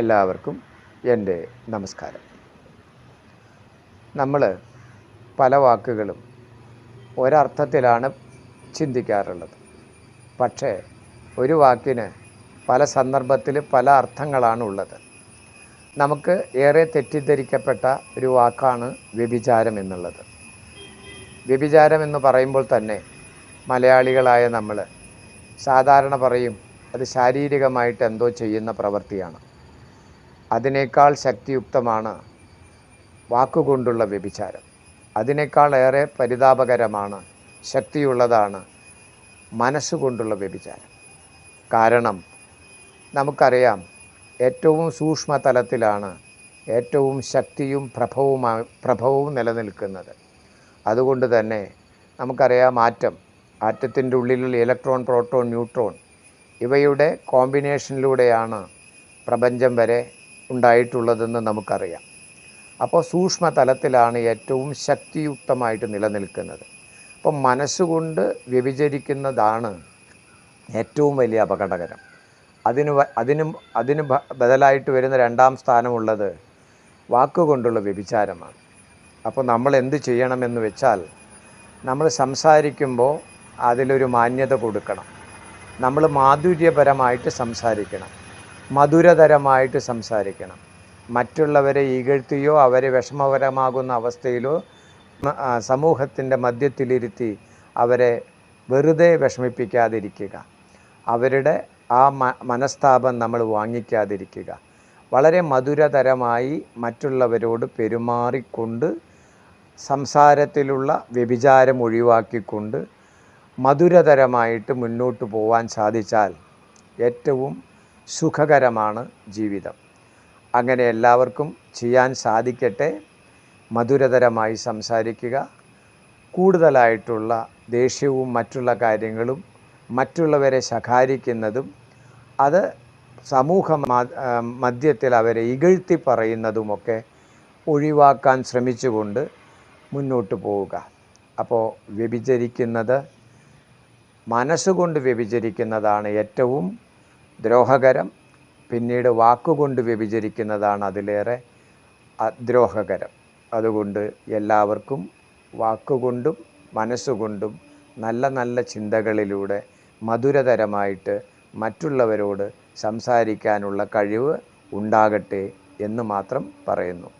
എല്ലാവർക്കും എന്റെ നമസ്കാരം. നമ്മൾ പല വാക്കുകളും ഒരർത്ഥത്തിലാണ് ചിന്തിക്കാറുള്ളത്. പക്ഷേ ഒരു വാക്കിന് പല സന്ദർഭത്തിൽ പല അർത്ഥങ്ങളാണ് ഉള്ളത് നമുക്ക് ഏറെ തെറ്റിദ്ധരിക്കപ്പെട്ട ഒരു വാക്കാണ് വ്യഭിചാരം എന്നുള്ളത്. വ്യഭിചാരം എന്ന് പറയുമ്പോൾ തന്നെ മലയാളികളായ നമ്മൾ സാധാരണ പറയും അത് ശാരീരികമായിട്ട് എന്തോ ചെയ്യുന്ന പ്രവൃത്തിയാണ്. അതിനേക്കാൾ ശക്തിയുക്തമാണ് വാക്കുകൊണ്ടുള്ള വ്യഭിചാരം. അതിനേക്കാൾ ഏറെ പരിതാപകരമാണ് ശക്തിയുള്ളതാണ് മനസ്സുകൊണ്ടുള്ള വ്യഭിചാരം. കാരണം നമുക്കറിയാം ഏറ്റവും സൂക്ഷ്മ തലത്തിലാണ് ഏറ്റവും ശക്തിയും പ്രഭവുമായി പ്രഭവവും നിലനിൽക്കുന്നത്. അതുകൊണ്ട് തന്നെ നമുക്കറിയാം ആറ്റം ആറ്റത്തിന്റെ ഉള്ളിലുള്ള ഇലക്ട്രോൺ പ്രോട്ടോൺ ന്യൂട്രോൺ ഇവയുടെ കോമ്പിനേഷനിലൂടെയാണ് പ്രപഞ്ചം വരെ ഉണ്ടായിട്ടുള്ളതെന്ന് നമുക്കറിയാം. അപ്പോൾ സൂക്ഷ്മ തലത്തിലാണ് ഏറ്റവും ശക്തിയുക്തമായിട്ട് നിലനിൽക്കുന്നത്. അപ്പം മനസ്സുകൊണ്ട് വ്യഭിചരിക്കുന്നതാണ് ഏറ്റവും വലിയ അപകടകരം. അതിന് അതിനും അതിന് ബദലായിട്ട് വരുന്ന രണ്ടാം സ്ഥാനമുള്ളത് വാക്കുകൊണ്ടുള്ള വ്യഭിചാരമാണ്. അപ്പോൾ നമ്മൾ എന്ത് ചെയ്യണമെന്ന് വെച്ചാൽ നമ്മൾ സംസാരിക്കുമ്പോൾ അതിലൊരു മാന്യത കൊടുക്കണം. നമ്മൾ മാധുര്യപരമായിട്ട് സംസാരിക്കണം. മധുരതരമായിട്ട് സംസാരിക്കണം. മറ്റുള്ളവരെ ഇകഴ്ത്തിയോ അവരെ വിഷമകരമാകുന്ന അവസ്ഥയിലോ സമൂഹത്തിന്റെ മധ്യത്തിലിരുത്തി അവരെ വെറുതെ വിഷമിപ്പിക്കാതിരിക്കുക. അവരുടെ ആ മനസ്താപം നമ്മൾ വാങ്ങിക്കാതിരിക്കുക. വളരെ മധുരതരമായി മറ്റുള്ളവരോട് പെരുമാറിക്കൊണ്ട് സംസാരത്തിലുള്ള വ്യഭിചാരം ഒഴിവാക്കിക്കൊണ്ട് മധുരതരമായിട്ട് മുന്നോട്ട് പോവാൻ സാധിച്ചാൽ ഏറ്റവും സുഖകരമാണ് ജീവിതം. അങ്ങനെ എല്ലാവർക്കും ചെയ്യാൻ സാധിക്കട്ടെ. മധുരതരമായി സംസാരിക്കുക. കൂടുതലായിട്ടുള്ള ദേഷ്യവും മറ്റുള്ള കാര്യങ്ങളും മറ്റുള്ളവരെ ശകാരിക്കുന്നതും അത് സമൂഹ മധ്യത്തിൽ അവരെ ഇകഴ്ത്തി പറയുന്നതുമൊക്കെ ഒഴിവാക്കാൻ ശ്രമിച്ചുകൊണ്ട് മുന്നോട്ട് പോവുക. അപ്പോൾ വ്യഭിചരിക്കുന്നത് മനസ്സുകൊണ്ട് വ്യഭിചരിക്കുന്നതാണ് ഏറ്റവും ദ്രോഹകരം പിന്നീട് വാക്കുകൊണ്ട് വ്യഭിചരിക്കുന്നതാണ് അതിലേറെ അദ്രോഹകരം. അതുകൊണ്ട് എല്ലാവർക്കും വാക്കുകൊണ്ടും മനസ്സുകൊണ്ടും നല്ല നല്ല ചിന്തകളിലൂടെ മധുരതരമായിട്ട് മറ്റുള്ളവരോട് സംസാരിക്കാനുള്ള കഴിവ് ഉണ്ടാകട്ടെ എന്ന് മാത്രം പറയുന്നു.